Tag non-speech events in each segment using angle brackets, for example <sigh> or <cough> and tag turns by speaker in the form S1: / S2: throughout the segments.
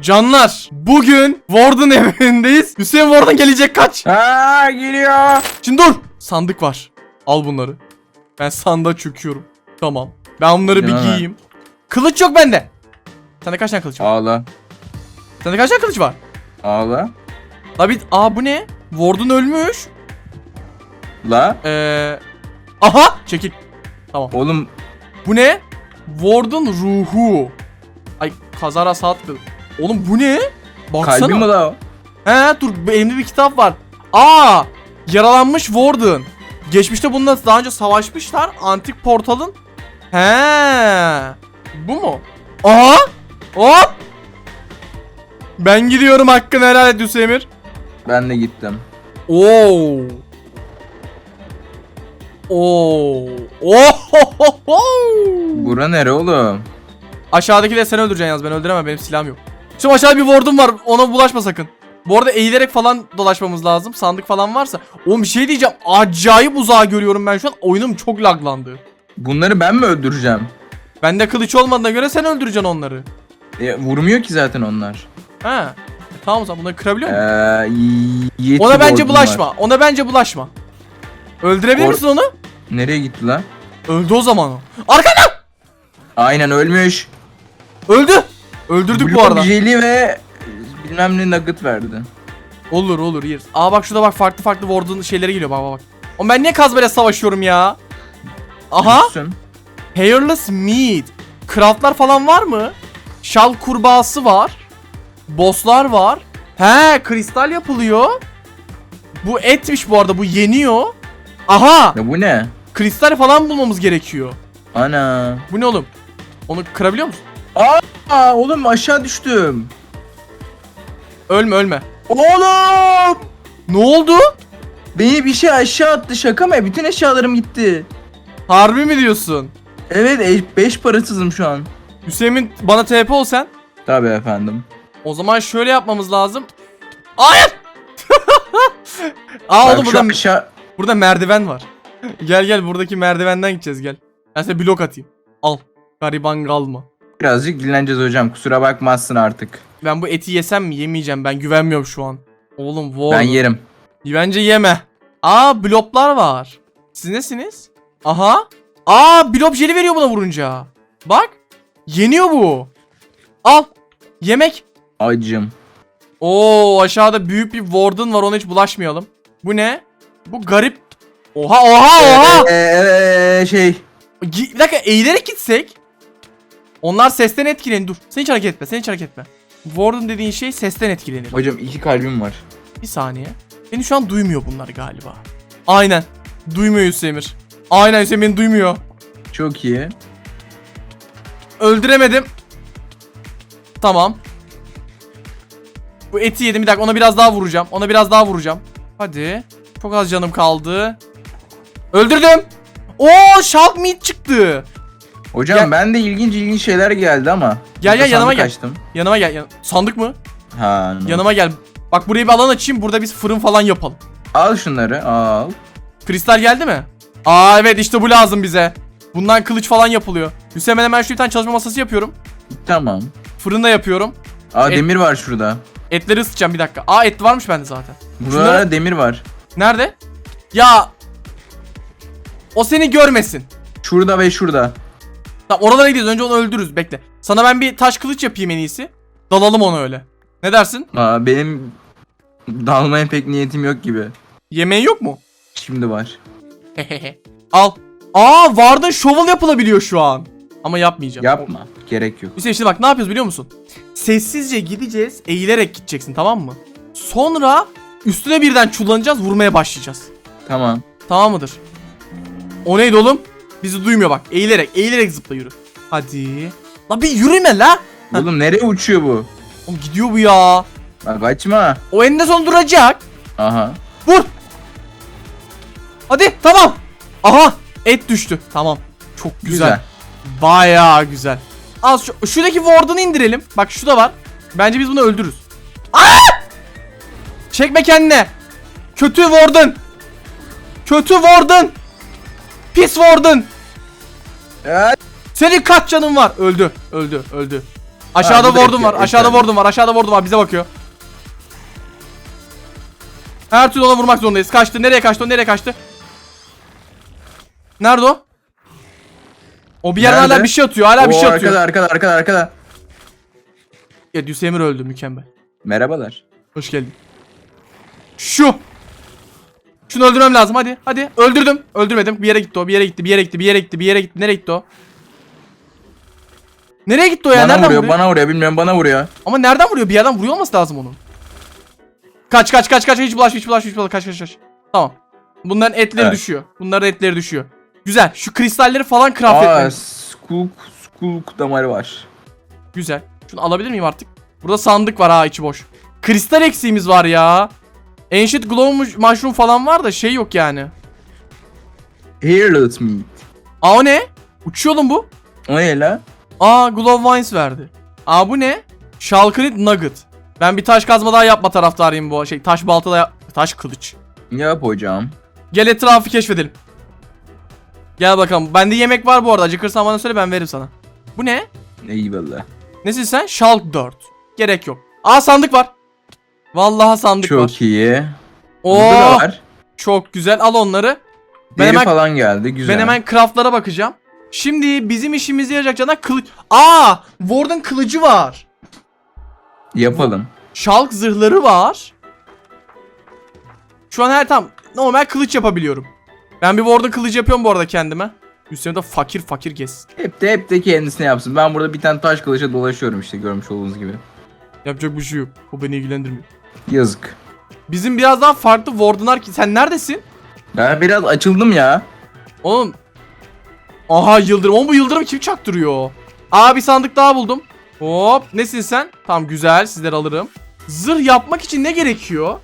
S1: Canlar bugün Warden <laughs> evindeyiz. Hüseyin Warden gelecek kaç.
S2: Aa geliyor.
S1: Şimdi dur. Sandık var. Al bunları. Ben sandığa çöküyorum. Tamam. Ben bunları bir
S2: mi?
S1: giyeyim. Kılıç yok bende. Sende kaç tane kılıç var?
S2: Ağla.
S1: Sende kaç tane kılıç var?
S2: Ağla.
S1: La bir... Aa bu ne? Warden ölmüş.
S2: La.
S1: Ee... Aha! Çekil.
S2: Oğlum
S1: Bu ne? Warden ruhu. Ay kazara saat kıl. Oğlum bu ne? Baksana.
S2: kalbi mi la o?
S1: He dur elimde bir kitap var. Aa! Yaralanmış Warden. Geçmişte bununla daha önce savaşmışlar. Antik portalın. He. Bu mu? Aha! Hop! Ben gidiyorum hakkını helal et Hüsemir.
S2: Ben de gittim.
S1: Oo. Oo. Oh.
S2: Bura nere oğlum?
S1: Aşağıdaki de sen öldüreceksin yalnız ben öldüremem benim silahım yok. Şimdi aşağıda bir ward'um var ona bulaşma sakın. Bu arada eğilerek falan dolaşmamız lazım. Sandık falan varsa. Oğlum bir şey diyeceğim. Acayip uzağa görüyorum ben şu an. Oyunum çok laglandı.
S2: Bunları ben mi öldüreceğim?
S1: Bende kılıç olmadığına göre sen öldüreceksin onları.
S2: E, vurmuyor ki zaten onlar.
S1: He. E, tamam o zaman bunları kırabiliyor
S2: Ee,
S1: musun?
S2: yeti
S1: Ona bence bulaşma.
S2: var.
S1: Ona bence bulaşma. Öldürebilir
S2: Or-
S1: misin onu?
S2: Nereye gitti lan?
S1: Öldü o zaman o. Arkada!
S2: Aynen ölmüş.
S1: Öldü. Öldürdük bu
S2: Blue
S1: arada.
S2: Jelly ve bilmem ne nugget verdi.
S1: Olur olur yeriz. Aa bak şurada bak farklı farklı Warden şeyleri geliyor bak bak bak. Oğlum ben niye kazmayla savaşıyorum ya? Aha.
S2: Düşsün.
S1: Hairless meat. Craftlar falan var mı? Şal kurbağası var. Bosslar var. He kristal yapılıyor. Bu etmiş bu arada bu yeniyor. Aha
S2: Ya bu ne?
S1: kristal falan bulmamız gerekiyor.
S2: Ana.
S1: Bu ne oğlum? Onu kırabiliyor musun?
S2: Aa oğlum aşağı düştüm.
S1: Ölme ölme.
S2: Oğlum!
S1: Ne oldu?
S2: Beni bir şey aşağı attı şaka mı? Bütün eşyalarım gitti.
S1: Harbi mi diyorsun?
S2: Evet 5 parasızım şu an.
S1: Hüseyin bana TP ol sen.
S2: Tabii efendim.
S1: O zaman şöyle yapmamız lazım. Hayır! <laughs> Aa oğlum burada,
S2: aşağı...
S1: burada merdiven var. gel gel buradaki merdivenden gideceğiz gel. Ben size blok atayım. Al. Gariban kalma.
S2: Birazcık dinleneceğiz hocam. Kusura bakmazsın artık.
S1: Ben bu eti yesem mi yemeyeceğim ben güvenmiyorum şu an. Oğlum wow.
S2: Ben yerim.
S1: Bence yeme. Aa bloplar var. Siz nesiniz? Aha. Aa blop jeli veriyor buna vurunca. Bak. Yeniyor bu. Al. Yemek.
S2: Acım.
S1: Oo aşağıda büyük bir warden var ona hiç bulaşmayalım. Bu ne? Bu garip. Oha oha oha.
S2: Ee, şey...
S1: Gi- Bir dakika eğilerek gitsek. Onlar sesten etkilenir. Dur. Sen hiç hareket etme. Sen hiç hareket etme. Warden dediğin şey sesten etkilenir.
S2: Hocam iki kalbim var.
S1: Bir saniye. Beni şu an duymuyor bunlar galiba. Aynen. Duymuyor Hüsemir. Aynen Hüsemir beni duymuyor.
S2: Çok iyi.
S1: Öldüremedim. Tamam. Bu eti yedim bir dakika ona biraz daha vuracağım. Ona biraz daha vuracağım. Hadi. Çok az canım kaldı. Öldürdüm. Oo shark meat çıktı.
S2: Hocam
S1: Gel.
S2: ben de ilginç ilginç şeyler geldi ama.
S1: Gel, gel, yanıma gel.
S2: Açtım.
S1: Yanıma gel. yan- Sandık mı?
S2: Ha. no.
S1: Yanıma gel. Bak buraya bir alan açayım. Burada biz fırın falan yapalım.
S2: Al şunları al.
S1: Kristal geldi mi? Aa evet işte bu lazım bize. Bundan kılıç falan yapılıyor. Hüseyin hemen şu bir tane çalışma masası yapıyorum.
S2: Tamam.
S1: Fırında yapıyorum.
S2: Aa
S1: Et-
S2: demir var şurada.
S1: Etleri ısıtacağım bir dakika. Aa et varmış bende zaten.
S2: Burada
S1: Şunları-
S2: demir var.
S1: Nerede? Ya o seni görmesin.
S2: Şurada ve şurada.
S1: Tamam oralara gidiyoruz. Önce onu öldürürüz. Bekle. Sana ben bir taş kılıç yapayım en iyisi. Dalalım onu öyle. Ne dersin?
S2: Aa, benim dalmaya pek niyetim yok gibi.
S1: Yemeğin yok mu?
S2: Şimdi var. <laughs>
S1: Al. Aa Vardın shovel yapılabiliyor şu an. Ama yapmayacağım.
S2: Yapma. Gerek yok.
S1: Hüseyin şimdi bak ne yapıyoruz biliyor musun? Sessizce gideceğiz. Eğilerek gideceksin tamam mı? Sonra üstüne birden çullanacağız. Vurmaya başlayacağız.
S2: Tamam.
S1: Tamam mıdır? O neydi oğlum? Bizi duymuyor bak. Eğilerek, eğilerek zıpla yürü. Hadi. La bir yürüme la.
S2: Oğlum nereye uçuyor bu?
S1: Oğlum gidiyor bu ya.
S2: Bak kaçma.
S1: O eninde son duracak.
S2: Aha.
S1: Vur. Hadi tamam. Aha et düştü. Tamam. Çok güzel.
S2: Güzel.
S1: Bayağı güzel. Az şu, şuradaki warden'ı indirelim. Bak şu da var. Bence biz bunu öldürürüz. Aa! Çekme kendine. Kötü warden. Kötü warden. Pis warden.
S2: Evet.
S1: Senin kaç canın var? Öldü. Öldü. Öldü. Aşağıda ward'um var. Aşağıda ward'um var. Aşağıda ward'um var. Bize bakıyor. Her türlü ona vurmak zorundayız. Kaçtı. Nereye kaçtı? O nereye kaçtı? Nerede o? O bir yerden
S2: Nerede?
S1: hala bir şey atıyor. Hala bir
S2: Oo,
S1: şey atıyor.
S2: arkada arkada arkada arkada.
S1: Ya Düsemir öldü mükemmel.
S2: Merhabalar.
S1: Hoş geldin. Şu. Şunu öldürmem lazım hadi. Hadi. Öldürdüm. Öldürmedim. Bir yere gitti o. Bir yere gitti. Bir yere gitti. Bir yere gitti. Bir yere gitti. Nereye gitti o? Nereye gitti o ya?
S2: bana
S1: nereden
S2: vuruyor,
S1: vuruyor?
S2: bana vuruyor bilmiyorum bana vuruyor.
S1: Ama nereden vuruyor? Bir yerden vuruyor olması lazım onun. Kaç kaç kaç kaç hiç bulaş hiç bulaş hiç bulaş kaç kaç kaç. Tamam. Bunların etleri
S2: Evet.
S1: düşüyor. Bunların etleri düşüyor. Güzel. Şu kristalleri falan craft etmemiz.
S2: Skulk, Skulk damarı var.
S1: Güzel. Şunu alabilir miyim artık? Burada sandık var ha içi boş. Kristal eksiğimiz var ya. Ancient Glow mush- Mushroom falan var da şey yok yani.
S2: Hairless meat.
S1: Aa o ne? Uçuyor oğlum bu.
S2: O ne la?
S1: Aa Glow Vines verdi. Aa bu ne? Shulkernit Nugget. Ben bir taş kazma daha yapma taraftarıyım bu şey. Taş balta da yap- Taş kılıç.
S2: Yap hocam.
S1: Gel etrafı keşfedelim. Gel bakalım. Bende yemek var bu arada. Acıkırsan bana söyle ben veririm sana. Bu ne?
S2: Eyvallah.
S1: Nesin sen? Shulk 4. Gerek yok. Aa sandık var. Vallahi sandık var.
S2: Çok iyi.
S1: Oo,
S2: Burada da var.
S1: çok güzel. Al onları. Ben
S2: Deri
S1: hemen-
S2: falan geldi. Güzel.
S1: Ben hemen craftlara bakacağım. Şimdi bizim işimize yarayacak cana kılıç. Aa, Warden kılıcı var.
S2: Yapalım.
S1: Shulk zırhları var. Şu an her tam normal kılıç yapabiliyorum. Ben bir Warden kılıcı yapıyorum bu arada kendime. Üstüne de fakir fakir gez.
S2: Hep de hep de kendisine yapsın. Ben burada bir tane taş kılıçla dolaşıyorum işte görmüş olduğunuz gibi.
S1: Yapacak bir şey yok. O beni ilgilendirmiyor.
S2: Yazık.
S1: Bizim biraz daha farklı Warden'lar ki. Sen neredesin?
S2: Ben biraz açıldım ya.
S1: Oğlum. Aha yıldırım. Oğlum bu yıldırım kim çaktırıyor? Aa bir sandık daha buldum. Hop. Nesin sen? Tamam güzel. Sizleri alırım. Zırh yapmak için ne gerekiyor?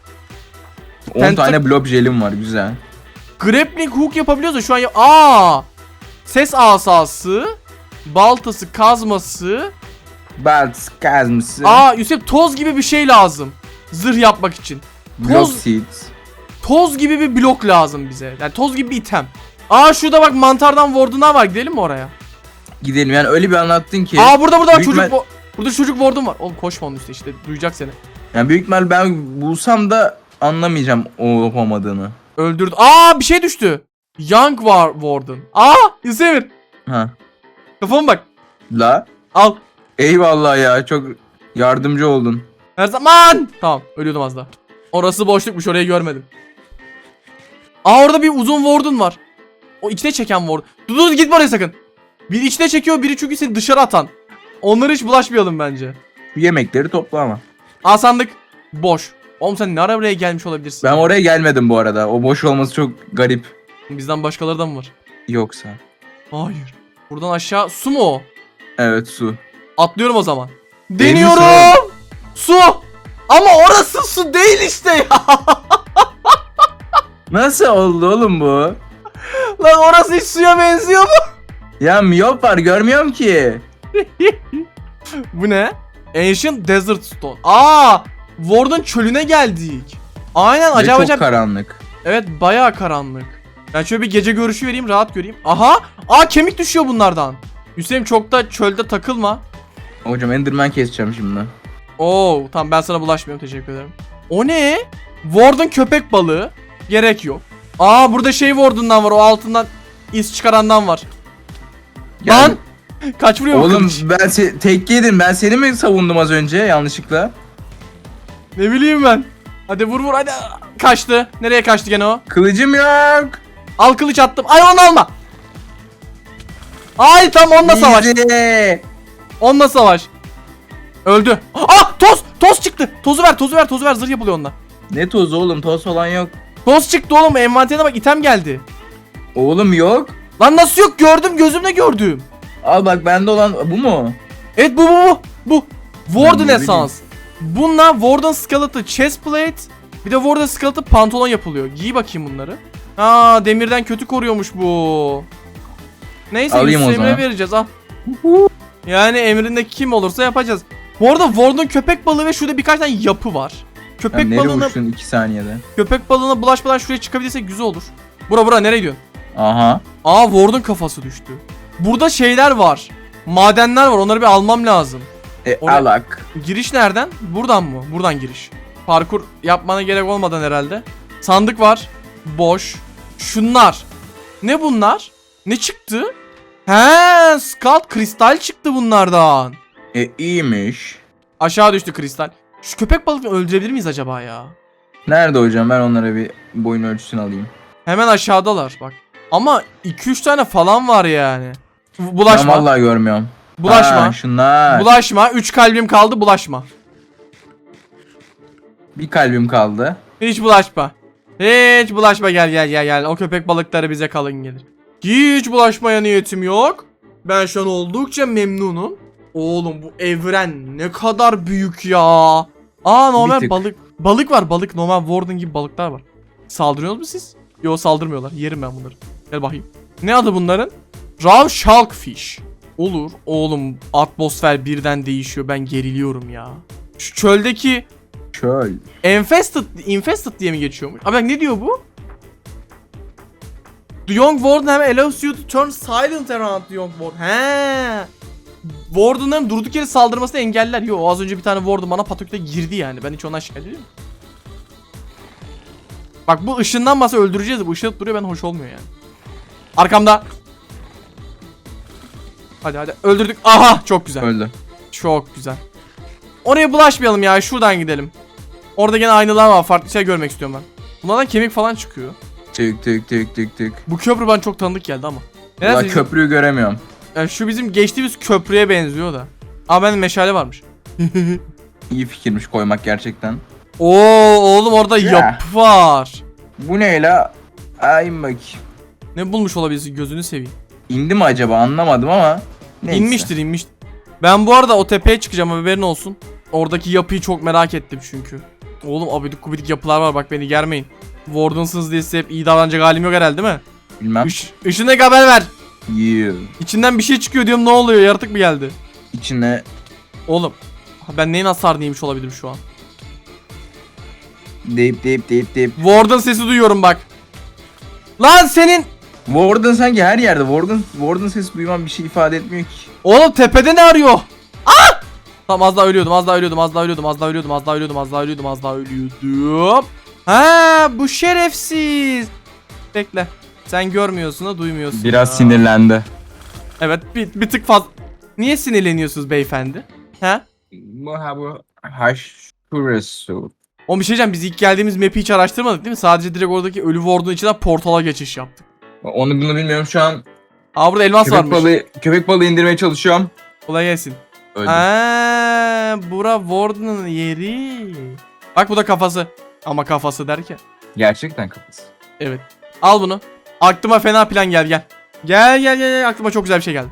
S2: 10
S1: Penta-
S2: tane blob jelim var güzel.
S1: Grappling hook yapabiliyoruz da şu an ya- Aa! Ses asası, baltası, kazması.
S2: Belt kazması.
S1: Aa Yusuf toz gibi bir şey lazım. Zırh yapmak için. toz-
S2: seeds.
S1: Toz gibi bir blok lazım bize. Yani toz gibi bir item. Aa şurada bak mantardan ward'una var. Gidelim mi oraya?
S2: Gidelim yani öyle bir anlattın ki.
S1: Aa burada burada
S2: büyük
S1: çocuk
S2: ihtimal-
S1: wo- Burada çocuk ward'um var. Oğlum koşma onun üstüne işte duyacak seni.
S2: Yani büyük ihtimal ben bulsam da anlamayacağım o olup olmadığını.
S1: Öldürdü. Aa bir şey düştü. Young war warden. Aa Yusuf
S2: Ha.
S1: Kafama bak.
S2: La.
S1: Al.
S2: Eyvallah ya çok yardımcı oldun.
S1: Her zaman. Tamam ölüyordum az daha. Orası boşlukmuş orayı görmedim. Aa orada bir uzun warden var. O içine çeken warden. Dur dur gitme oraya sakın. Biri içine çekiyor biri çünkü seni dışarı atan. Onlara hiç bulaşmayalım bence.
S2: Şu yemekleri topla ama.
S1: Aa sandık. Boş. Oğlum sen ne ara buraya gelmiş olabilirsin?
S2: Ben oraya gelmedim bu arada. O boş olması çok garip.
S1: Bizden başkaları da mı var?
S2: Yoksa.
S1: Hayır. Buradan aşağı su mu o?
S2: Evet su.
S1: Atlıyorum o zaman. Deniyorum. Su. Ama orası su değil işte ya. <laughs>
S2: Nasıl oldu oğlum bu?
S1: Lan orası hiç suya benziyor mu?
S2: Ya miyop var görmüyorum ki. <laughs>
S1: Bu ne? Ancient Desert Stone. Aa! Warden çölüne geldik. Aynen
S2: Ve
S1: acayip
S2: çok
S1: acayip.
S2: karanlık.
S1: Evet bayağı karanlık. Ben şöyle bir gece görüşü vereyim rahat göreyim. Aha! Aa kemik düşüyor bunlardan. Hüseyin çok da çölde takılma.
S2: Hocam Enderman keseceğim şimdi.
S1: Oo tamam ben sana bulaşmıyorum teşekkür ederim. O ne? Warden köpek balığı. Gerek yok. Aa burada şey Warden'dan var o altından iz çıkarandan var.
S2: Ya-
S1: Lan! <laughs> Kaç vuruyor
S2: Oğlum
S1: kılıç?
S2: ben se- tek yedim. Ben seni mi savundum az önce yanlışlıkla?
S1: Ne bileyim ben. Hadi vur vur hadi. Kaçtı. Nereye kaçtı gene o?
S2: Kılıcım yok.
S1: Al kılıç attım. Ay onu alma. Ay tam onunla savaş. Onunla savaş. Öldü. Ah toz. Toz çıktı. Tozu ver tozu ver tozu ver zırh yapılıyor onunla.
S2: Ne tozu oğlum toz falan yok.
S1: Toz çıktı oğlum envanterine bak item geldi.
S2: Oğlum yok.
S1: Lan nasıl yok gördüm gözümle gördüm.
S2: Al bak bende olan bu mu?
S1: Evet bu bu bu. Bu. Warden Essence. Bununla Warden Skeleton Chestplate bir de Warden Skeleton pantolon yapılıyor. Giy bakayım bunları. Aa demirden kötü koruyormuş bu. Neyse
S2: Alayım
S1: Yusuf
S2: zaman.
S1: vereceğiz al. <laughs> Yani emrinde kim olursa yapacağız. Bu arada Warden köpek balığı ve şurada birkaç tane yapı var. Köpek
S2: nereye
S1: balığına
S2: uçtun 2 saniyede?
S1: köpek balığına bulaşmadan şuraya çıkabilirsek güzel olur. Bura bura nereye gidiyorsun?
S2: Aha.
S1: Aa Warden kafası düştü. Burada şeyler var. Madenler var onları bir almam lazım.
S2: E,
S1: Oraya-
S2: alak.
S1: Giriş nereden? Buradan mı? Buradan giriş. Parkur yapmana gerek olmadan herhalde. Sandık var. Boş. Şunlar. Ne bunlar? Ne çıktı? He, Scout kristal çıktı bunlardan.
S2: E iyiymiş.
S1: Aşağı düştü kristal. Şu köpek balıkını öldürebilir miyiz acaba ya?
S2: Nerede hocam? Ben onlara bir boyun ölçüsünü alayım.
S1: Hemen aşağıdalar bak. Ama 2-3 tane falan var yani. Bu-
S2: Ben
S1: Bulaşma.
S2: vallahi görmüyorum.
S1: Bulaşma.
S2: Ha, şunlar.
S1: Bulaşma. 3 kalbim kaldı bulaşma.
S2: bir kalbim kaldı.
S1: Hiç bulaşma. Hiç bulaşma gel gel gel gel. O köpek balıkları bize kalın gelir. Hiç bulaşmaya niyetim yok. Ben şu an oldukça memnunum. Oğlum bu evren ne kadar büyük ya. Aa normal balık. Balık var balık. Normal Warden gibi balıklar var. Saldırıyorsunuz mu siz? Yo saldırmıyorlar. Yerim ben bunları. Gel bakayım. Ne adı bunların? Raw Shark Fish. Olur. Oğlum atmosfer birden değişiyor. Ben geriliyorum ya. Şu çöldeki
S2: Çöl.
S1: Infested, infested diye mi geçiyormuş? Abi bak ne diyor bu? The Young Warden allows you to turn silent around the Young Warden. He. Warden'ların durduk yere saldırmasını engeller. Yo az önce bir tane Warden bana pataküte girdi yani. Ben hiç ondan şikayet ediyorum. Bak bu ışınlanmasa öldüreceğiz. de Bu ışınlanıp duruyor ben hoş olmuyor yani. Arkamda. Hadi hadi öldürdük. Aha çok güzel.
S2: Öldü.
S1: Çok güzel. Oraya bulaşmayalım ya. Şuradan gidelim. Orada gene aynalar var. Farklı şey görmek istiyorum ben. Bunlardan kemik falan çıkıyor.
S2: Tık tık tık tık tık.
S1: Bu köprü bana çok tanıdık geldi ama. Bizim-
S2: köprüyü göremiyorum.
S1: Yani şu bizim geçtiğimiz köprüye benziyor da. Aa bende meşale varmış. <laughs>
S2: İyi fikirmiş koymak gerçekten.
S1: Oo oğlum orada
S2: Ya.
S1: yapı var.
S2: Bu ne la? Ay bakayım.
S1: Ne bulmuş olabilirsin gözünü seveyim.
S2: İndi mi acaba anlamadım ama. Neyse.
S1: İnmiştir inmiştir. Ben bu arada o tepeye çıkacağım haberin olsun. Oradaki yapıyı çok merak ettim çünkü. Oğlum abidik gubidik yapılar var bak beni germeyin. Warden'sınız diye size hep iyi davranacak halim yok herhalde değil mi?
S2: Bilmem.
S1: Iş, ışındaki haber ver.
S2: Yuh.
S1: İçinden bir şey çıkıyor diyorum ne oluyor yaratık mı geldi?
S2: İçine
S1: Oğlum ben neyin hasarını yemiş olabilirim şu an?
S2: deyip deyip deyip deyip.
S1: Warden sesi duyuyorum bak. Lan senin
S2: Warden sanki her yerde. Warden, Warden sesi duymam bir şey ifade etmiyor ki.
S1: Oğlum tepede ne arıyor? Ah! Tamam az daha ölüyordum az daha ölüyordum az daha ölüyordum az daha ölüyordum az daha ölüyordum az daha ölüyordum az daha ölüyordum. Ha bu şerefsiz. Bekle. Sen görmüyorsun da duymuyorsun. ya.
S2: sinirlendi.
S1: Evet bir, bir tık fazla. Niye sinirleniyorsunuz beyefendi? Ha?
S2: Bu ha bu. Haşuresu.
S1: Oğlum bir şey diyeceğim biz ilk geldiğimiz map'i hiç araştırmadık değil mi? Sadece direkt oradaki ölü ward'un içinden portala geçiş yaptık.
S2: Onu bunu bilmiyorum şu an.
S1: Aa burada elmas
S2: Köpek
S1: varmış.
S2: balığı, köpek balığı indirmeye çalışıyorum.
S1: Kolay gelsin.
S2: Öldü.
S1: Aa, bura Warden'ın yeri. Bak bu da kafası. Ama kafası derken.
S2: Gerçekten kafası.
S1: Evet. Al bunu. Aklıma fena plan geldi gel. Gel gel gel aklıma çok güzel bir şey geldi.